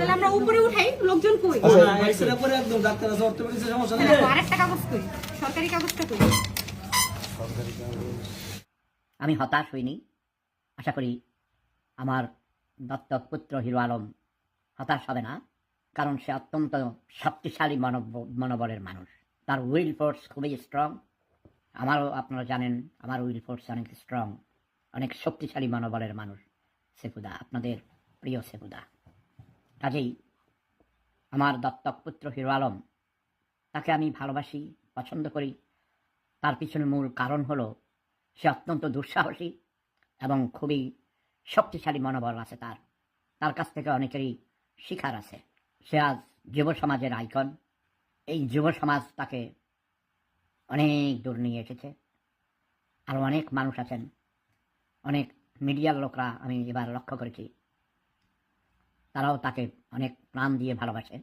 তাহলে আমরা উপরে উঠাই লোকজন কই? আচ্ছা, এক্সরে করে একদম ডাক্তার আছে অর্থোপেডিক্সের সমস্যা নেই। আরেকটা কাগজ কই? সরকারি কাগজটা কই? আমি হতাশ হইনি। আশা করি আমার দত্তক পুত্র হিরো আলম হতাশ হবে না কারণ সে অত্যন্ত শক্তিশালী মনোব মনোবলের মানুষ। তার উইল ফোর্স খুবই স্ট্রং আমারও আপনারা জানেন আমার উইল ফোর্স অনেক স্ট্রং অনেক শক্তিশালী মনোবলের মানুষ। সেফুদা আপনাদের প্রিয় সেফুদা কাজেই আমার দত্তক পুত্র হিরো আলম, তাকে আমি ভালোবাসি, পছন্দ করি। তার পিছনে মূল কারণ হলো, সে অত্যন্ত দুঃসাহসী এবং খুবই শক্তিশালী মনোবল আছে তার। তার কাছ থেকে অনেকেরই শিখার আছে। সে আজ যুব সমাজের আইকন। এই যুব সমাজ তাকে অনেক দূর নিয়ে এসেছে। আরও অনেক মানুষ আছেন। অনেক মিডিয়ার লোকরা আমি এবার লক্ষ্য করেছি। তারাও তাকে অনেক প্রাণ দিয়ে ভালোবাসে।